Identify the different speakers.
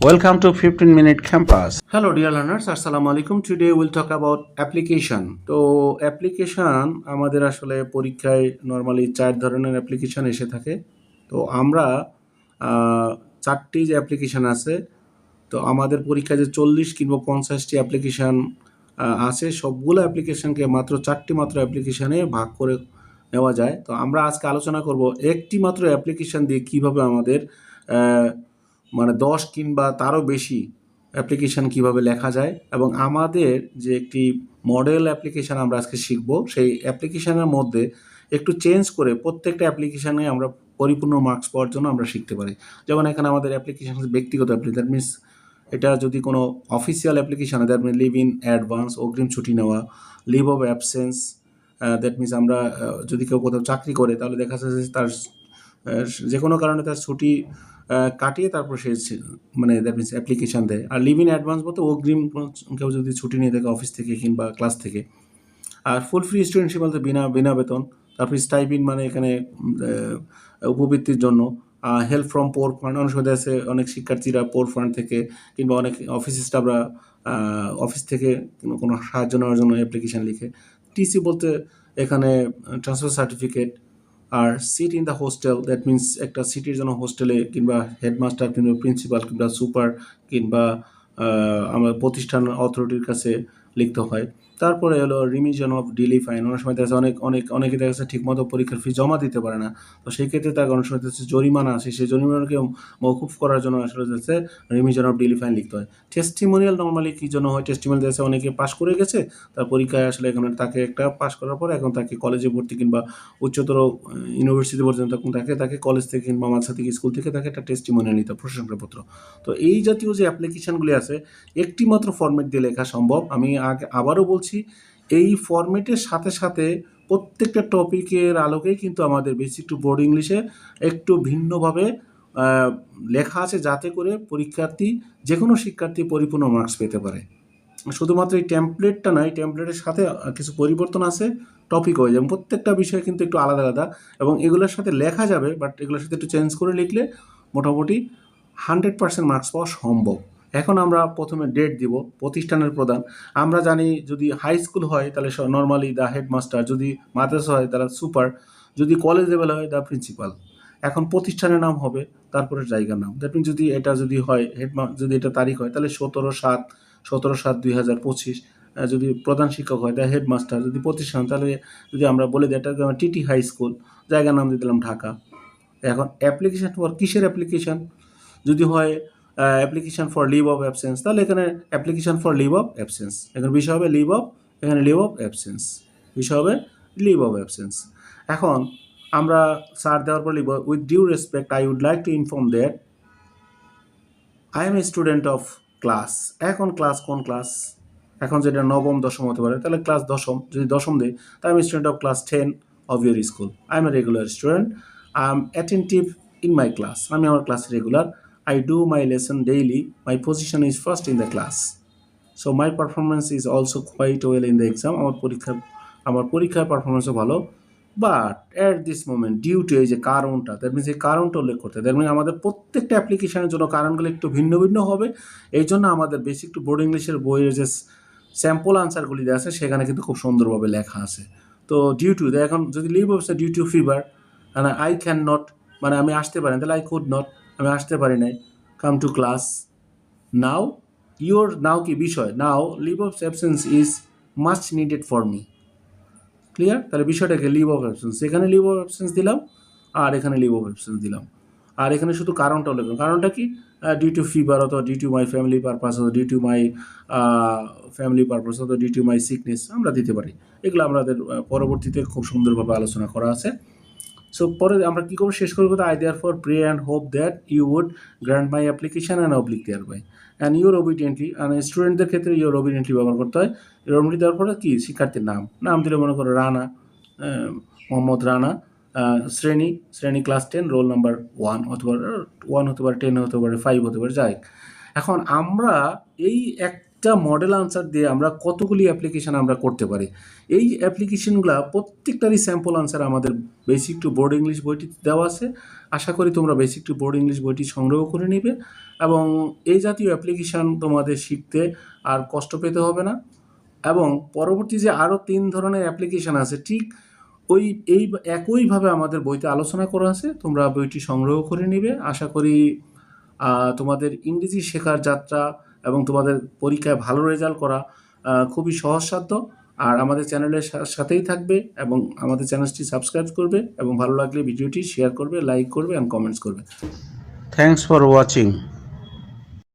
Speaker 1: Welcome to 15 Minute Campus. Hello, dear learners. Assalamu alaikum. Today we'll talk about application. তো application আমাদের আসলে পরীক্ষায় normally চার ধরনের অ্যাপ্লিকেশন এসে থাকে তো আমরা চারটি যে অ্যাপ্লিকেশন আছে তো আমাদের পরীক্ষায় যে চল্লিশ কিংবা পঞ্চাশটি অ্যাপ্লিকেশান আছে সবগুলো অ্যাপ্লিকেশনকে মাত্র চারটি মাত্র অ্যাপ্লিকেশানে ভাগ করে নেওয়া যায় তো আমরা আজকে আলোচনা করব একটি মাত্র অ্যাপ্লিকেশান দিয়ে কীভাবে আমাদের মানে দশ কিংবা তারও বেশি অ্যাপ্লিকেশান কীভাবে লেখা যায় এবং আমাদের যে একটি মডেল অ্যাপ্লিকেশান আমরা আজকে শিখব, সেই অ্যাপ্লিকেশানের মধ্যে একটু চেঞ্জ করে প্রত্যেকটা অ্যাপ্লিকেশানে আমরা পরিপূর্ণ মার্কস পাওয়ার জন্য আমরা শিখতে পারি। যেমন এখানে আমাদের অ্যাপ্লিকেশান ব্যক্তিগত অ্যাপ্লিকেশন দ্যাট মিনস এটা যদি কোনো official application that mean leave in advance অগ্রিম ছুটি নেওয়া leave of absence that means আমরা যদি কেউ কোথাও চাকরি করে, তাহলে দেখা যাচ্ছে তার যে কোনো কারণে তার ছুটি কাটিয়ে তারপর সে মানে দ্যাট মিনস অ্যাপ্লিকেশান দেয়। আর লিভ ইন অ্যাডভান্স বলতে অগ্রিম কেউ যদি ছুটি নিয়ে থাকে অফিস থেকে কিংবা ক্লাস থেকে। আর ফুল ফ্রি স্টুডেন্টশিপ বলতে বিনা বিনা বেতন। তারপর স্টাইপিন মানে এখানে উপবৃত্তির জন্য। হেল্প ফ্রম পোর ফান্ড অনেক সময় আছে অনেক শিক্ষার্থীরা পোর ফান্ড থেকে কিংবা অনেক অফিস স্টাফরা অফিস থেকে কোনো সাহায্য নেওয়ার জন্য অ্যাপ্লিকেশান লিখে। টিসি বলতে এখানে transfer certificate R seat in the hostel that means একটা সিটির জন্য হোস্টেলে কিংবা হেডমাস্টার কিংবা প্রিন্সিপাল কিংবা সুপার কিংবা আমার প্রতিষ্ঠান অথরিটির কাছে লিখতে হয়। তারপরে হলো রিমিশন অফ ডেলি ফাইন অনেক সময় দেখা অনেক অনেক, অনেকে দেখা যাচ্ছে ঠিকমতো পরীক্ষার ফি জমা দিতে পারে না। তো সেই ক্ষেত্রে তার অনেক সময় যাচ্ছে জরিমানা আছে সেই জরিমানাকে মৌকুফ করার জন্য আসলে যাচ্ছে রিমিশন অফ ডেলি ফাইন লিখতে হয়। টেস্টিমোনিয়াল নর্মালি কী জন্য হয়? টেস্টিমোনিয়াল দেখা অনেকে পাশ করে গেছে, তার পরীক্ষায় আসলে এখন তাকে একটা পাশ করার পর এখন তাকে কলেজে ভর্তি কিংবা উচ্চতর ইউনিভার্সিটি পর্যন্ত তখন তাকে তাকে কলেজ থেকে কিংবা মাদ্রাসা থেকে স্কুল থেকে তাকে একটা টেস্টিমোনিয়াল নিতে প্রশংসাপত্র। তো এই জাতীয় যে অ্যাপ্লিকেশনগুলি আছে একটি মাত্র ফরম্যাট দিয়ে লেখা সম্ভব। আমি আগে আবারও বলছি, এই ফরম্যাটের সাথে সাথে প্রত্যেকটা টপিকের আলোকেই কিন্তু আমাদের বেসিক টু বোর্ড ইংলিশে একটু ভিন্নভাবে লেখা আছে যাতে করে পরীক্ষার্থী যে কোনো শিক্ষার্থী পরিপূর্ণ মার্কস পেতে পারে। শুধুমাত্র এই টেমপ্লেটটা নয় টেমপ্লেটের সাথে কিছু পরিবর্তন আছে টপিক হয়ে যেমন প্রত্যেকটা বিষয় কিন্তু একটু আলাদা আলাদা এবং এগুলোর সাথে লেখা যাবে বাট এগুলোর সাথে একটু চেঞ্জ করে লিখলে মোটামুটি হান্ড্রেড পার্সেন্ট মার্কস পাওয়া সম্ভব। এখন আমরা প্রথমে ডেট দিব, প্রতিষ্ঠানের প্রধান। আমরা জানি যদি হাই স্কুল হয়, তাহলে নর্মালি দ্য হেডমাস্টার যদি মাদ্রাসা হয়, তাহলে সুপার যদি কলেজ লেভেল হয় দ্য প্রিন্সিপাল এখন প্রতিষ্ঠানের নাম হবে, তারপরে জায়গার নাম। দ্যাট মিন যদি এটা যদি হয় হেডমা যদি এটা তারিখ হয়, তাহলে সতেরো সাত সতেরো সাত দুই হাজার পঁচিশ। যদি প্রধান শিক্ষক হয় দ্য হেডমাস্টার যদি প্রতিষ্ঠান, তাহলে যদি আমরা বলে দিই, এটা টিটি হাই স্কুল জায়গার নাম দিয়ে দিলাম ঢাকা। এখন অ্যাপ্লিকেশন কিসের অ্যাপ্লিকেশন যদি হয় application for leave of absence তাহলে এখানে application for leave of absence এখানে বিষয় হবে লিভ অফ এখানে লিভ অফ অ্যাবসেন্স বিষয় হবে লিভ অফ অ্যাবসেন্স এখন আমরা সার দেওয়ার পর লিখব with due respect I would like to inform that I am a student of class এখন ক্লাস কোন ক্লাস এখন যেটা নবম, দশম হতে পারে। তাহলে ক্লাস দশম, যদি দশম দেয় তাই আমি student of class ten of your school I am a regular student I am attentive in my class আমি আমার class regular I do my lesson daily my position is first in the class so my performance is also quite well in the exam আমার পরীক্ষা, আমার পরীক্ষার পারফরমেন্সও ভালো. But at this moment due to এই যে কারণটা দ্যাট মিনস এই কারণটা উল্লেখ করতে দ্যাট মিন আমাদের প্রত্যেকটা অ্যাপ্লিকেশনের জন্য কারণগুলো একটু ভিন্ন ভিন্ন হবে। এই জন্য আমাদের বেসিক টু বোর্ড ইংলিশের বইয়ের যে স্যাম্পল আনসারগুলি দেওয়া আছে, সেখানে কিন্তু খুব সুন্দরভাবে লেখা আছে। তো ডিউ টু এখন যদি লিভ অবস্থা ডিউ টু ফিভার মানে আই ক্যান নট মানে আমি আসতে পারি না, তাহলে আই কুড নট আমি আসতে পারি নাই। Come to class now your now কি বিষয়? Now leave of absence is much needed for me clear তাহলে বিষয়টাকে লিভ অফ অ্যাবসেন্স এখানে লিভ অফ অ্যাবসেন্স দিলাম, আর এখানে লিভ অফ অ্যাবসেন্স দিলাম। আর এখানে শুধু কারণটা উল্লেখ কারণটা কি? ডিউ টু ফিভার অথবা due to my family purpose অথবা due to my family purpose অথবা ডিউ টু মাই সিকনেস আমরা দিতে পারি। এগুলো আমাদের পরবর্তীতে খুব সুন্দরভাবে আলোচনা করা আছে। সো পরে আমরা কী করব? শেষ করব I therefore pray and hope that you would grant my application and oblige thereby and your obediently মানে স্টুডেন্টদের ক্ষেত্রে ইউর ওবিডিয়েন্টলি ব্যবহার করতে হয়। ইউর ওবিডিয়েন্টলি দেওয়ার পরে কি? শিক্ষার্থীর নাম। নাম দিলে মনে করো রানা মোহাম্মদ রানা শ্রেণি শ্রেণি class ten roll number one হতে পারে ওয়ান হতে পারে টেন হতে পারে ফাইভ হতে পারে, যাই এখন আমরা এই এক একটা মডেল আনসার দিয়ে আমরা কতগুলি অ্যাপ্লিকেশান আমরা করতে পারি। এই অ্যাপ্লিকেশনগুলো প্রত্যেকটারই স্যাম্পল আনসার আমাদের বেসিক টু বোর্ড ইংলিশ বইটি দেওয়া আছে। আশা করি তোমরা বেসিক টু বোর্ড ইংলিশ বইটি সংগ্রহ করে নিবে এবং এই জাতীয় অ্যাপ্লিকেশান তোমাদের শিখতে আর কষ্ট পেতে হবে না এবং পরবর্তী যে আরও তিন ধরনের অ্যাপ্লিকেশান আছে, ঠিক ওই, এই একইভাবে আমাদের বইতে আলোচনা করা আছে। তোমরা বইটি সংগ্রহ করে নিবে। আশা করি তোমাদের ইংরেজি শেখার যাত্রা এবং তোমাদের পরীক্ষায় ভালো রেজাল্ট করা খুবই সহজসাধ্য। আর আমাদের চ্যানেলের সাথেই থাকবে এবং আমাদের চ্যানেলটি সাবস্ক্রাইব করবে এবং ভালো লাগলে ভিডিওটি শেয়ার করবে লাইক করবে অ্যান্ড কমেন্টস করবে। Thanks for watching